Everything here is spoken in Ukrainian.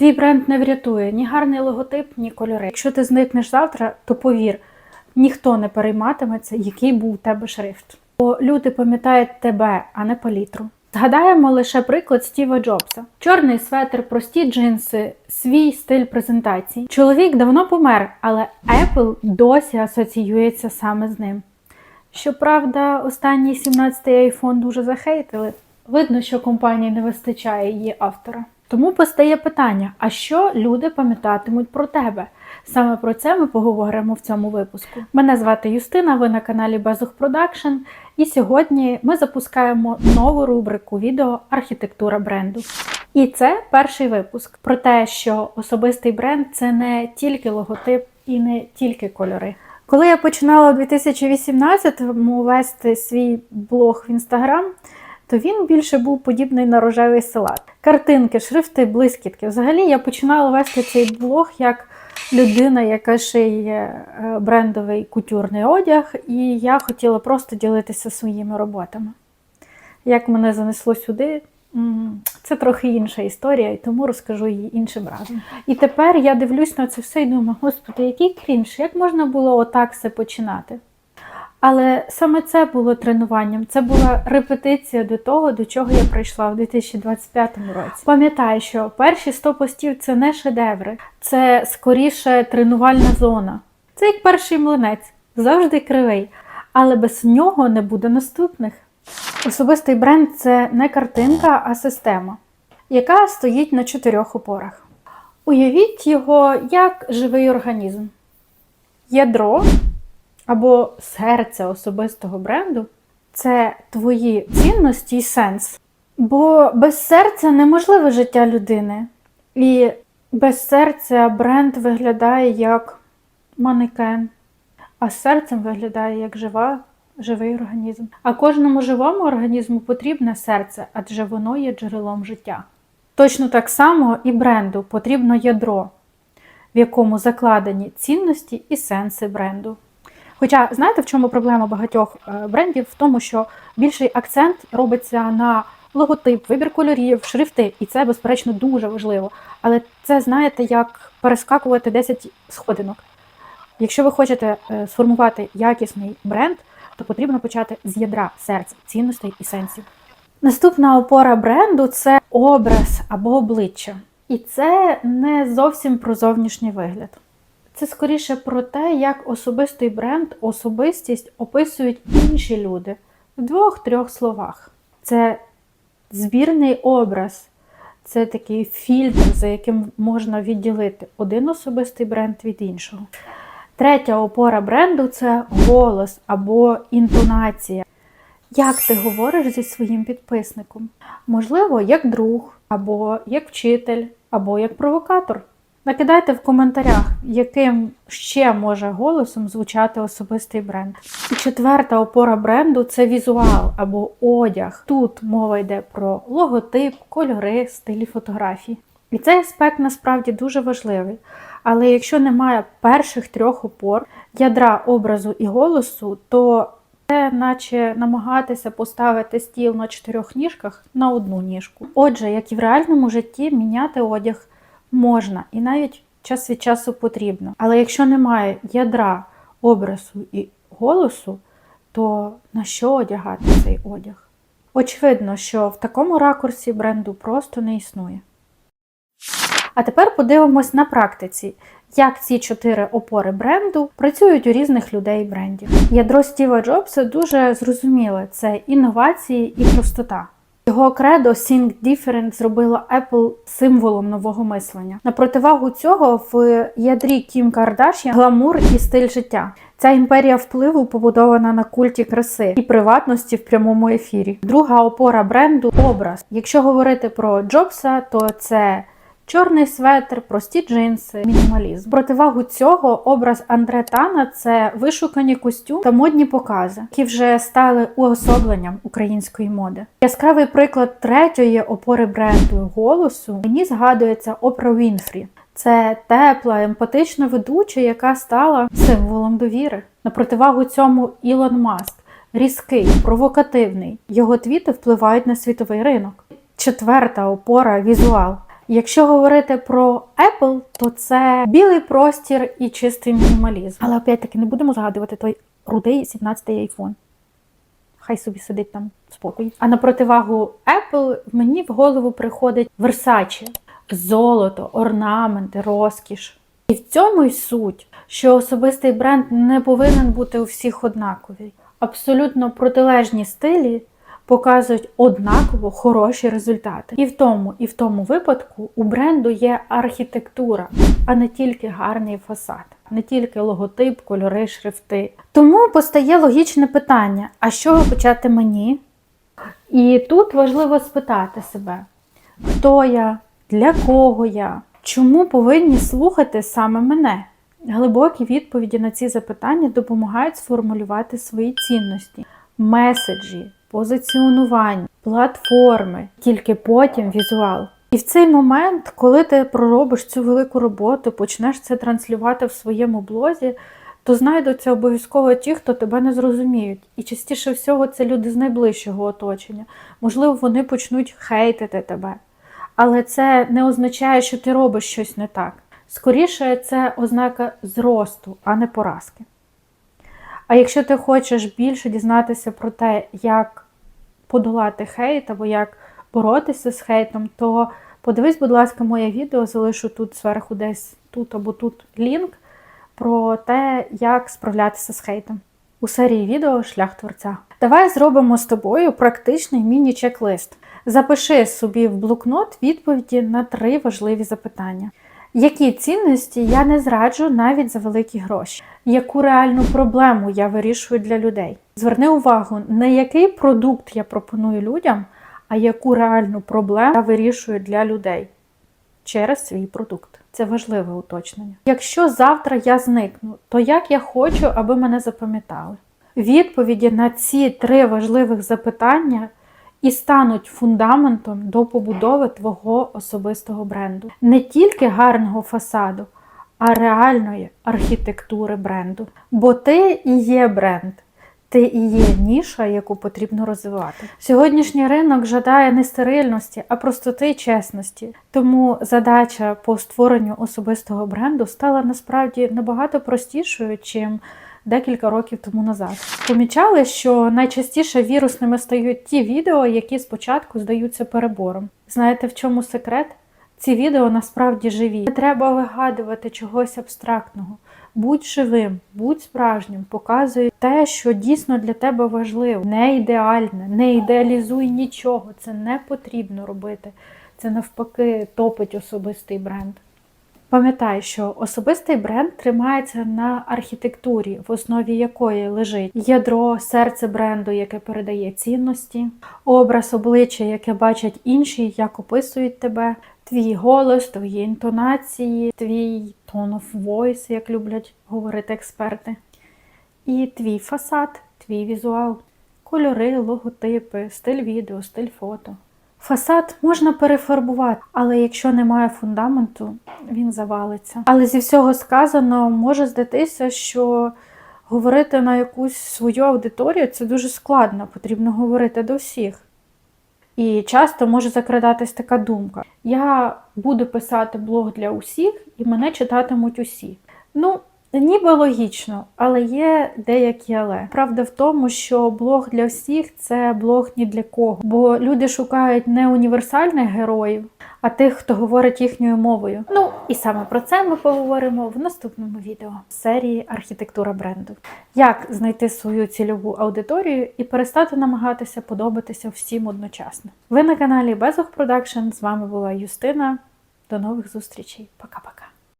Твій бренд не врятує ні гарний логотип, ні кольори. Якщо ти зникнеш завтра, то повір, ніхто не перейматиметься, який був у тебе шрифт. Бо люди пам'ятають тебе, а не палітру. Згадаємо лише приклад Стіва Джобса: чорний светр, прості джинси, свій стиль презентації. Чоловік давно помер, але Apple досі асоціюється саме з ним. Щоправда, останній 17-й iPhone дуже захейтили. Видно, що компанії не вистачає її автора. Тому постає питання: а що люди пам'ятатимуть про тебе? Саме про це ми поговоримо в цьому випуску. Мене звати Юстина, ви на каналі Безух Продакшн, і сьогодні ми запускаємо нову рубрику відео Архітектура бренду. І це перший випуск про те, що особистий бренд це не тільки логотип і не тільки кольори. Коли я починала у 2018-му вести свій блог в Інстаграм, то він більше був подібний на рожевий салат. Картинки, шрифти, блискітки. Взагалі я починала вести цей блог як людина, яка шиє е, брендовий кутюрний одяг, і я хотіла просто ділитися своїми роботами. Як мене занесло сюди, це трохи інша історія, і тому розкажу її іншим разом. І тепер я дивлюсь на це все і думаю, господи, який крінж, як можна було отак все починати? Але саме це було тренуванням, це була репетиція до того, до чого я прийшла в 2025 році. Пам'ятаю, що перші 100 постів це не шедеври, це скоріше тренувальна зона. Це як перший млинець, завжди кривий, але без нього не буде наступних. Особистий бренд це не картинка, а система, яка стоїть на чотирьох опорах. Уявіть його як живий організм. Ядро або серце особистого бренду це твої цінності і сенс. Бо без серця неможливе життя людини. І без серця бренд виглядає як манекен, а серцем виглядає як жива, живий організм. А кожному живому організму потрібне серце, адже воно є джерелом життя. Точно так само і бренду потрібно ядро, в якому закладені цінності і сенси бренду. Хоча знаєте, в чому проблема багатьох е, брендів? В тому, що більший акцент робиться на логотип, вибір кольорів, шрифти, і це, безперечно, дуже важливо. Але це знаєте, як перескакувати 10 сходинок. Якщо ви хочете е, сформувати якісний бренд, то потрібно почати з ядра серця, цінностей і сенсів. Наступна опора бренду це образ або обличчя. І це не зовсім про зовнішній вигляд. Це скоріше про те, як особистий бренд, особистість описують інші люди в двох-трьох словах. Це збірний образ, це такий фільтр, за яким можна відділити один особистий бренд від іншого. Третя опора бренду це голос або інтонація. Як ти говориш зі своїм підписником? Можливо, як друг, або як вчитель, або як провокатор. Накидайте в коментарях, яким ще може голосом звучати особистий бренд. І четверта опора бренду це візуал або одяг. Тут мова йде про логотип, кольори, стилі фотографій. І цей аспект насправді дуже важливий. Але якщо немає перших трьох опор, ядра образу і голосу, то це наче намагатися поставити стіл на чотирьох ніжках на одну ніжку. Отже, як і в реальному житті, міняти одяг можна і навіть час від часу потрібно. Але якщо немає ядра образу і голосу, то на що одягати цей одяг? Очевидно, що в такому ракурсі бренду просто не існує. А тепер подивимось на практиці, як ці чотири опори бренду працюють у різних людей брендів. Ядро Стіва Джобса дуже зрозуміле: це інновації і простота. Його кредо Think Different зробило Apple символом нового мислення. На противагу цього в ядрі Кім Кардашян гламур і стиль життя. Ця імперія впливу побудована на культі краси і приватності в прямому ефірі. Друга опора бренду образ. Якщо говорити про Джобса, то це Чорний светр, прості джинси, мінімалізм. Противагу цього образ Андре Тана це вишукані костюм та модні покази, які вже стали уособленням української моди. Яскравий приклад третьої опори бренду голосу мені згадується Опра Вінфрі. Це тепла, емпатична ведуча, яка стала символом довіри. На противагу цьому Ілон Маск різкий, провокативний. Його твіти впливають на світовий ринок. Четверта опора візуал. Якщо говорити про Apple, то це білий простір і чистий мінімалізм. Але опять-таки не будемо згадувати той рудий 17-й iPhone. Хай собі сидить там спокій. А на противагу Apple мені в голову приходить Versace. золото, орнаменти, розкіш. І в цьому й суть, що особистий бренд не повинен бути у всіх однаковий. Абсолютно протилежні стилі показують однаково хороші результати. І в тому, і в тому випадку у бренду є архітектура, а не тільки гарний фасад, не тільки логотип, кольори, шрифти. Тому постає логічне питання: а з чого почати мені? І тут важливо спитати себе, хто я, для кого я, чому повинні слухати саме мене? Глибокі відповіді на ці запитання допомагають сформулювати свої цінності, меседжі, позиціонування, платформи, тільки потім візуал. І в цей момент, коли ти проробиш цю велику роботу, почнеш це транслювати в своєму блозі, то знайдуться обов'язково ті, хто тебе не зрозуміють. І частіше всього це люди з найближчого оточення. Можливо, вони почнуть хейтити тебе. Але це не означає, що ти робиш щось не так. Скоріше, це ознака зросту, а не поразки. А якщо ти хочеш більше дізнатися про те, як подолати хейт або як боротися з хейтом, то подивись, будь ласка, моє відео, залишу тут зверху десь тут або тут лінк про те, як справлятися з хейтом. У серії відео Шлях творця. Давай зробимо з тобою практичний міні-чек-лист. Запиши собі в блокнот відповіді на три важливі запитання. Які цінності я не зраджу навіть за великі гроші? Яку реальну проблему я вирішую для людей? Зверни увагу, не який продукт я пропоную людям, а яку реальну проблему я вирішую для людей через свій продукт. Це важливе уточнення. Якщо завтра я зникну, то як я хочу, аби мене запам'ятали? Відповіді на ці три важливих запитання і стануть фундаментом до побудови твого особистого бренду. Не тільки гарного фасаду, а реальної архітектури бренду. Бо ти і є бренд. Ти і є ніша, яку потрібно розвивати. Сьогоднішній ринок жадає не стерильності, а простоти і чесності. Тому задача по створенню особистого бренду стала насправді набагато простішою, чим декілька років тому назад. Помічали, що найчастіше вірусними стають ті відео, які спочатку здаються перебором. Знаєте, в чому секрет? Ці відео насправді живі. Не треба вигадувати чогось абстрактного. Будь живим, будь справжнім, показуй те, що дійсно для тебе важливо, не ідеальне, не ідеалізуй нічого. Це не потрібно робити. Це навпаки топить особистий бренд. Пам'ятай, що особистий бренд тримається на архітектурі, в основі якої лежить ядро, серце бренду, яке передає цінності, образ обличчя, яке бачать інші, як описують тебе, твій голос, твої інтонації, твій tone of voice, як люблять говорити експерти, і твій фасад, твій візуал, кольори, логотипи, стиль відео, стиль фото. Фасад можна перефарбувати, але якщо немає фундаменту, він завалиться. Але зі всього сказано, може здатися, що говорити на якусь свою аудиторію це дуже складно, потрібно говорити до всіх. І часто може закрадатись така думка: я буду писати блог для усіх, і мене читатимуть усі. Ну, Ніби логічно, але є деякі але. Правда в тому, що блог для всіх це блог ні для кого. Бо люди шукають не універсальних героїв, а тих, хто говорить їхньою мовою. Ну і саме про це ми поговоримо в наступному відео з серії Архітектура бренду. Як знайти свою цільову аудиторію і перестати намагатися подобатися всім одночасно. Ви на каналі Безух Продакшн. З вами була Юстина. До нових зустрічей. Пока-пока.